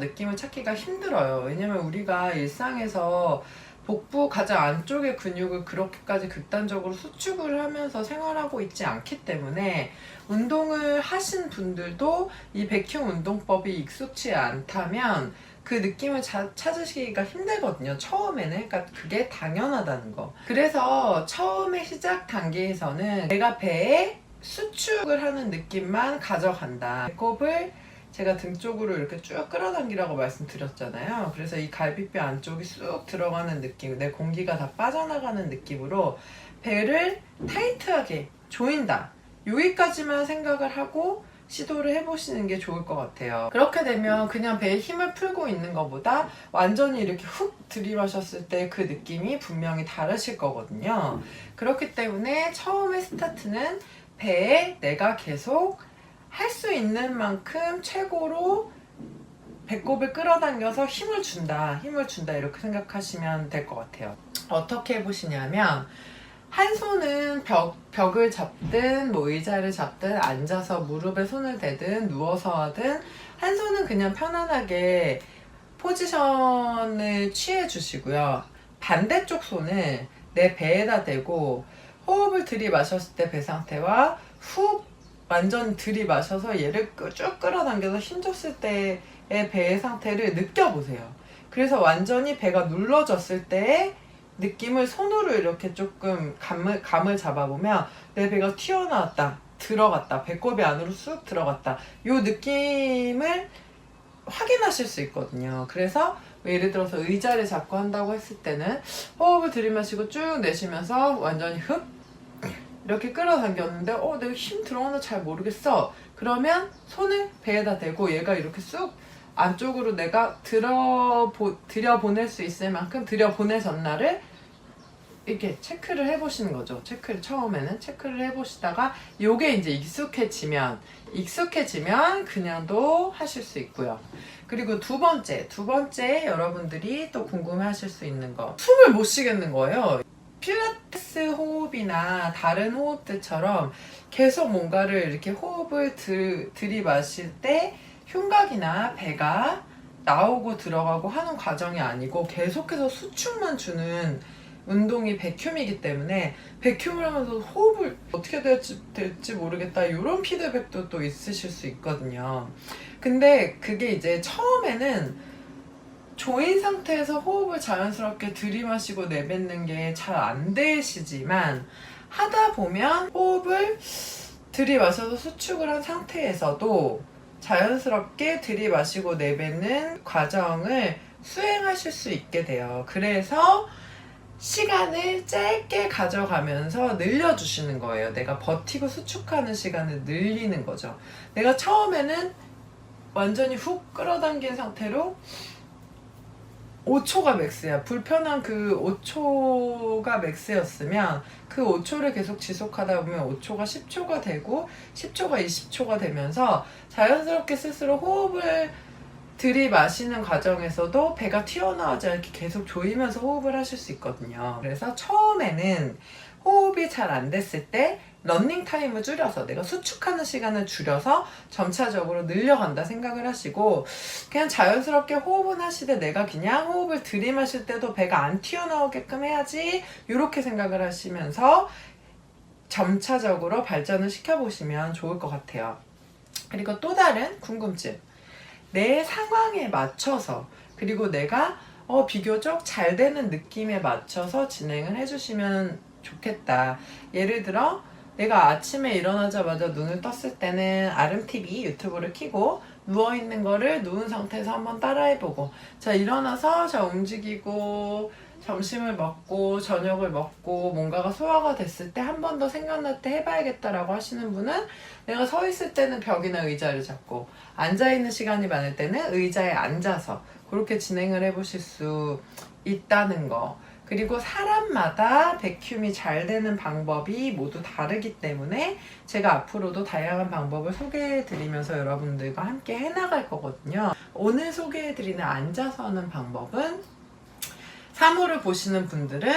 느낌을 찾기가 힘들어요. 왜냐면 우리가 일상에서 복부 가장 안쪽의 근육을 그렇게까지 극단적으로 수축을 하면서 생활하고 있지 않기 때문에 운동을 하신 분들도 이 백흉 운동법이 익숙치 않다면 그 느낌을 자- 찾으시기가 힘들거든요. 처음에는. 그러니까 그게 당연하다는 거. 그래서 처음에 시작 단계에서는 내가 배에 수축을 하는 느낌만 가져간다. 배꼽을 제가 등 쪽으로 이렇게 쭉 끌어당기라고 말씀드렸잖아요. 그래서 이 갈비뼈 안쪽이 쑥 들어가는 느낌, 내 공기가 다 빠져나가는 느낌으로 배를 타이트하게 조인다. 여기까지만 생각을 하고 시도를 해보시는 게 좋을 것 같아요. 그렇게 되면 그냥 배에 힘을 풀고 있는 것보다 완전히 이렇게 훅 들이마셨을 때 그 느낌이 분명히 다르실 거거든요. 그렇기 때문에 처음에 스타트는 배에 내가 계속 할 수 있는 만큼 최고로 배꼽을 끌어당겨서 힘을 준다, 힘을 준다 이렇게 생각하시면 될 것 같아요. 어떻게 해보시냐면 한 손은 벽, 벽을 잡든 뭐 의자를 잡든 앉아서 무릎에 손을 대든 누워서 하든 한 손은 그냥 편안하게 포지션을 취해 주시고요. 반대쪽 손을 내 배에다 대고 호흡을 들이마셨을 때 배 상태와 훅 완전 들이마셔서 얘를 끄- 쭉 끌어당겨서 힘줬을 때의 배의 상태를 느껴보세요. 그래서 완전히 배가 눌러졌을 때의 느낌을 손으로 이렇게 조금 감을, 감을 잡아보면 내 배가 튀어나왔다, 들어갔다, 배꼽이 안으로 쑥 들어갔다. 요 느낌을 확인하실 수 있거든요. 그래서 뭐 예를 들어서 의자를 잡고 한다고 했을 때는 호흡을 들이마시고 쭉 내쉬면서 완전히 흡 이렇게 끌어당겼는데 어 내가 힘 들어가나 잘 모르겠어. 그러면 손을 배에다 대고 얘가 이렇게 쑥 안쪽으로 내가 들어 들여보낼 수 있을 만큼 들여보내졌나를 이렇게 체크를 해보시는 거죠. 체크를 처음에는 체크를 해보시다가 요게 이제 익숙해지면 익숙해지면 그냥도 하실 수 있고요. 그리고 두 번째, 두 번째 여러분들이 또 궁금해하실 수 있는 거 숨을 못 쉬겠는 거예요. 필라테스 호흡이나 다른 호흡들처럼 계속 뭔가를 이렇게 호흡을 들, 들이마실 때 흉곽이나 배가 나오고 들어가고 하는 과정이 아니고 계속해서 수축만 주는 운동이 백큐이기 때문에 백큐을 하면서 호흡을 어떻게 될지, 될지 모르겠다 이런 피드백도 또 있으실 수 있거든요. 근데 그게 이제 처음에는 조인 상태에서 호흡을 자연스럽게 들이마시고 내뱉는 게 잘 안 되시지만 하다 보면 호흡을 들이마셔서 수축을 한 상태에서도 자연스럽게 들이마시고 내뱉는 과정을 수행하실 수 있게 돼요. 그래서 시간을 짧게 가져가면서 늘려주시는 거예요. 내가 버티고 수축하는 시간을 늘리는 거죠. 내가 처음에는 완전히 훅 끌어당긴 상태로 5초가 맥스야. 불편한 그 5초가 맥스였으면 그 5초를 계속 지속하다 보면 5초가 10초가 되고 10초가 20초가 되면서 자연스럽게 스스로 호흡을 들이마시는 과정에서도 배가 튀어나오지 않게 계속 조이면서 호흡을 하실 수 있거든요. 그래서 처음에는 호흡이 잘 안 됐을 때 런닝 타임을 줄여서 내가 수축하는 시간을 줄여서 점차적으로 늘려간다 생각을 하시고 그냥 자연스럽게 호흡은 하시되 내가 그냥 호흡을 들이마실 때도 배가 안 튀어나오게끔 해야지 이렇게 생각을 하시면서 점차적으로 발전을 시켜보시면 좋을 것 같아요. 그리고 또 다른 궁금증. 내 상황에 맞춰서 그리고 내가 어, 비교적 잘 되는 느낌에 맞춰서 진행을 해주시면 좋겠다. 예를 들어 내가 아침에 일어나자마자 눈을 떴을 때는 아름TV 유튜브를 켜고 누워있는 거를 누운 상태에서 한번 따라해보고 자 일어나서 자 움직이고 점심을 먹고 저녁을 먹고 뭔가가 소화가 됐을 때 한 번 더 생각날 때 해봐야겠다라고 하시는 분은 내가 서 있을 때는 벽이나 의자를 잡고 앉아 있는 시간이 많을 때는 의자에 앉아서 그렇게 진행을 해보실 수 있다는 거. 그리고 사람마다 백큐이 잘 되는 방법이 모두 다르기 때문에 제가 앞으로도 다양한 방법을 소개해 드리면서 여러분들과 함께 해나갈 거거든요. 오늘 소개해 드리는 앉아서 하는 방법은 사무를 보시는 분들은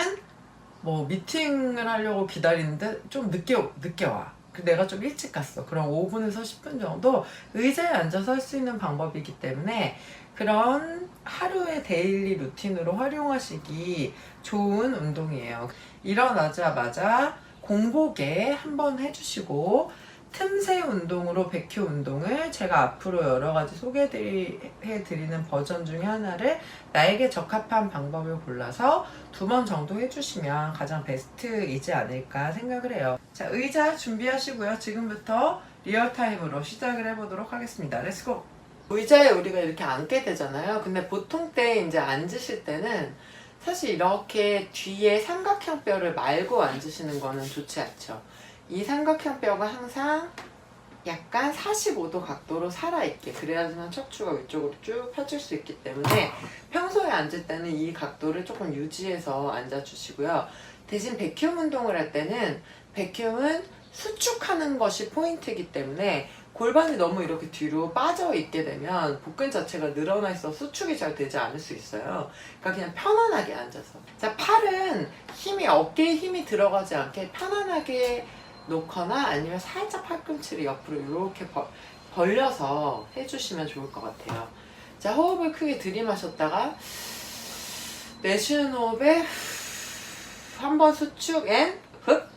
뭐 미팅을 하려고 기다리는데 좀 늦게 늦게 와. 그 내가 좀 일찍 갔어. 그럼 5분에서 10분 정도 의자에 앉아서 할 수 있는 방법이기 때문에 그런 하루의 데일리 루틴으로 활용하시기 좋은 운동이에요. 일어나자마자 공복에 한번 해주시고 틈새 운동으로 백큐 운동을 제가 앞으로 여러 가지 소개해드리는 버전 중에 하나를 나에게 적합한 방법을 골라서 두 번 정도 해주시면 가장 베스트이지 않을까 생각을 해요. 자, 의자 준비하시고요. 지금부터 리얼타임으로 시작을 해보도록 하겠습니다. 렛츠고! 의자에 우리가 이렇게 앉게 되잖아요. 근데 보통 때 이제 앉으실 때는 사실 이렇게 뒤에 삼각형 뼈를 말고 앉으시는 거는 좋지 않죠. 이 삼각형 뼈가 항상 약간 45도 각도로 살아있게 그래야지만 척추가 위쪽으로 쭉 펴질 수 있기 때문에 평소에 앉을 때는 이 각도를 조금 유지해서 앉아주시고요. 대신 백큐움 운동을 할 때는 백큐움은 수축하는 것이 포인트이기 때문에 골반이 너무 이렇게 뒤로 빠져 있게 되면 복근 자체가 늘어나 있어 수축이 잘 되지 않을 수 있어요. 그러니까 그냥 편안하게 앉아서. 자, 팔은 힘이 어깨에 힘이 들어가지 않게 편안하게 놓거나 아니면 살짝 팔꿈치를 옆으로 이렇게 벌, 벌려서 해주시면 좋을 것 같아요. 자, 호흡을 크게 들이마셨다가 내쉬는 호흡에 한 번 수축 앤 흡.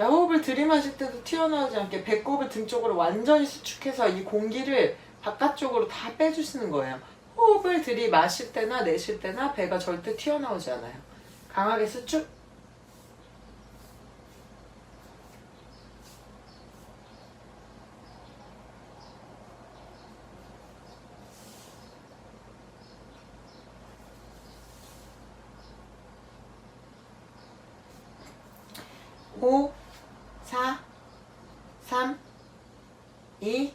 자, 호흡을 들이마실 때도 튀어나오지 않게 배꼽을 등 쪽으로 완전히 수축해서 이 공기를 바깥쪽으로 다 빼주시는 거예요. 호흡을 들이마실 때나 내쉴 때나 배가 절대 튀어나오지 않아요. 강하게 수축. 오, 4, 3, 2,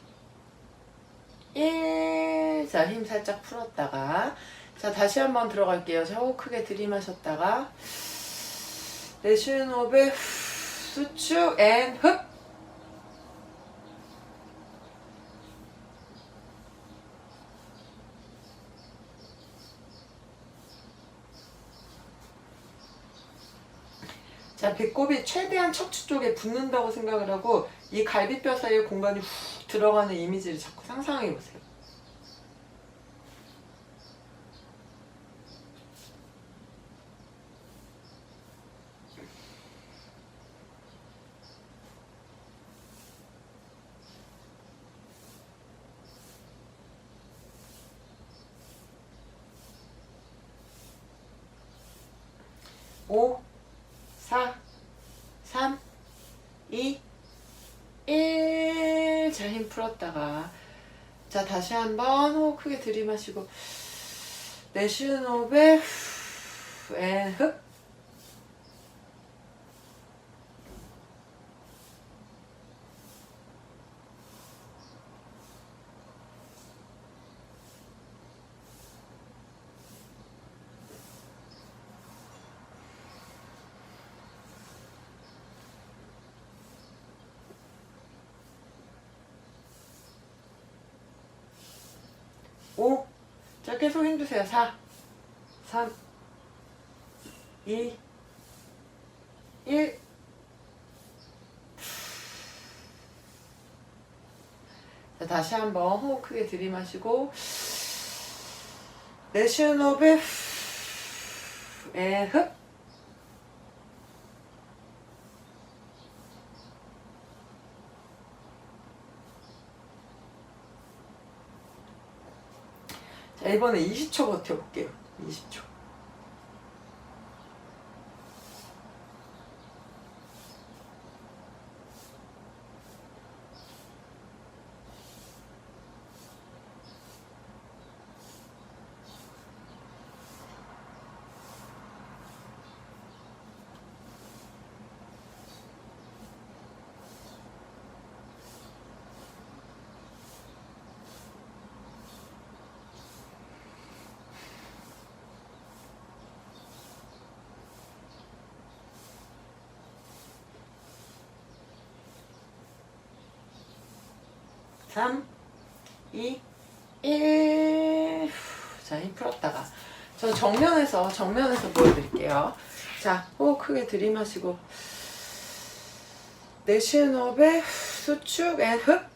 1. 자, 힘 살짝 풀었다가. 자, 다시 한번 들어갈게요. 자, 호흡 크게 들이마셨다가. 내쉬는 호흡에 후, 수축 앤 흡. 자, 배꼽이 최대한 척추 쪽에 붙는다고 생각을 하고 이 갈비뼈 사이에 공간이 훅 들어가는 이미지를 자꾸 상상해 보세요. 오, 4, 3, 2, 1. 자, 힘 풀었다가. 자, 다시 한번 호흡 크게 들이마시고. 내쉬는 호흡에 후, 앤 흡. 오. 자, 계속 힘주세요. 4, 3, 2, 1. 자, 다시 한번 호흡 크게 들이마시고 내쉬는 호흡에 에 흡. 자, 이번에 20초 버텨볼게요. 20초. 3, 2, 1. 자, 힘 풀었다가. 저 정면에서, 정면에서 보여드릴게요. 자, 호흡 크게 들이마시고. 내쉬는 호흡에 수축 앤 흡.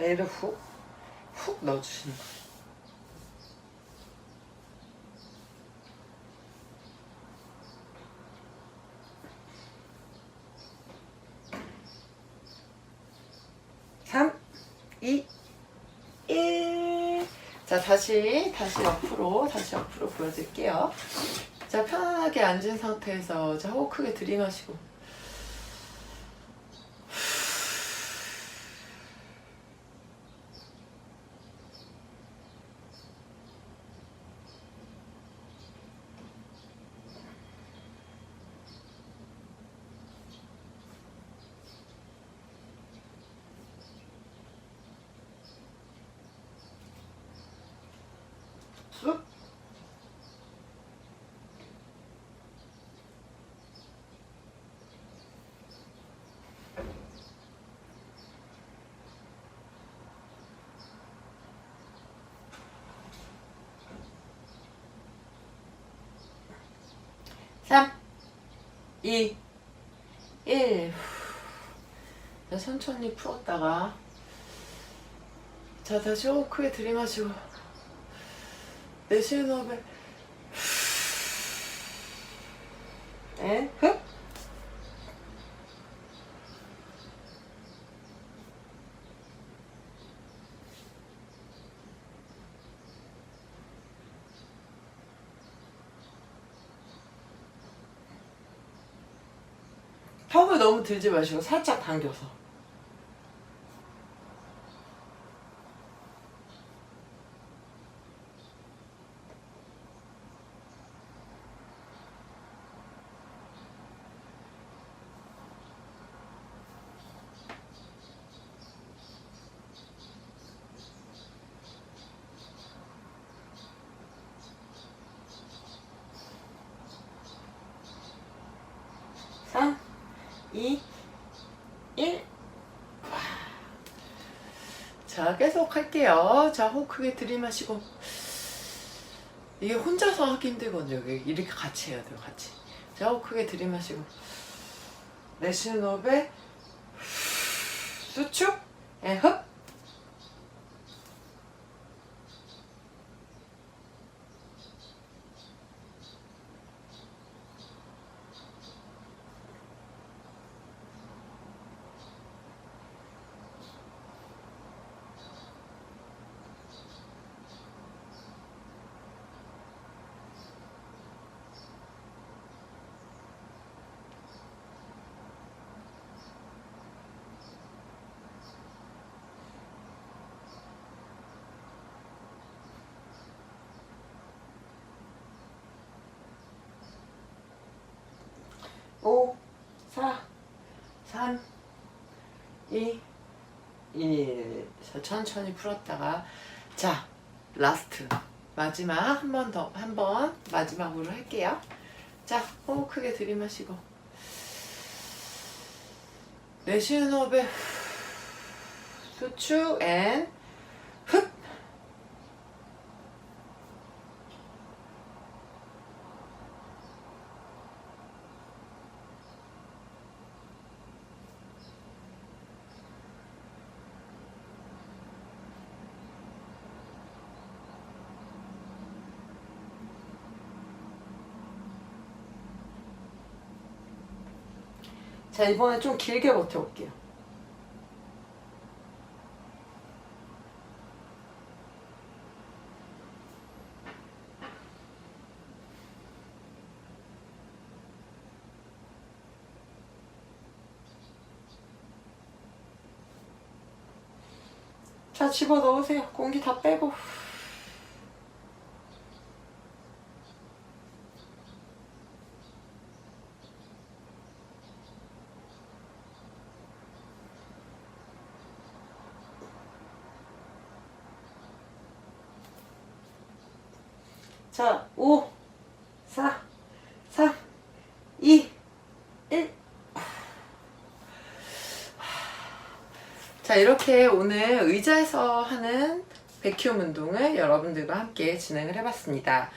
자, 얘를 훅, 훅 넣어주시는 거예요. 자, 다시, 다시 옆으로, 다시 옆으로 보여드릴게요. 자, 편안하게 앉은 상태에서, 자, 호흡 크게 들이마시고. 쑥. 삼, 이, 일. 자, 천천히 풀었다가 자 다시 호흡 크게 들이마시고 내쉬는 호흡에? 앤 흡. 턱을 너무 들지 마시고 살짝 당겨서 삼, 이, 일. 자, 계속 할게요. 자, 호흡 크게 들이마시고. 이게 혼자서 하기 힘들거든요. 이렇게 같이 해야 돼요, 같이. 자, 호흡 크게 들이마시고. 내쉬는 호흡에 수축, 에 흡. 오, 사, 삼, 이, 일. 자, 천천히 풀었다가 자, 라스트 마지막 한 번 더, 한 번 마지막으로 할게요. 자, 호흡 크게 들이마시고 내쉬는 호흡에 수축 앤 자, 이번에 좀 길게 버텨볼게요. 자, 집어 넣으세요. 공기 다 빼고. 자, 5, 4, 3, 2, 1. 자, 이렇게 오늘 의자에서 하는 백큐um 운동을 여러분들과 함께 진행을 해봤습니다.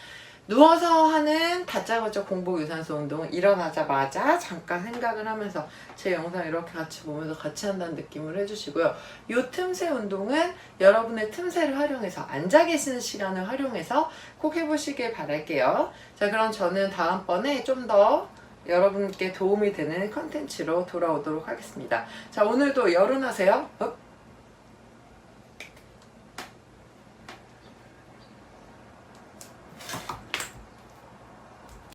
누워서 하는 다짜고짜 공복 유산소 운동은 일어나자마자 잠깐 생각을 하면서 제 영상 이렇게 같이 보면서 같이 한다는 느낌을 해주시고요. 요 틈새 운동은 여러분의 틈새를 활용해서 앉아 계시는 시간을 활용해서 꼭 해보시길 바랄게요. 자, 그럼 저는 다음번에 좀 더 여러분께 도움이 되는 컨텐츠로 돌아오도록 하겠습니다. 자, 오늘도 열운하세요. 업!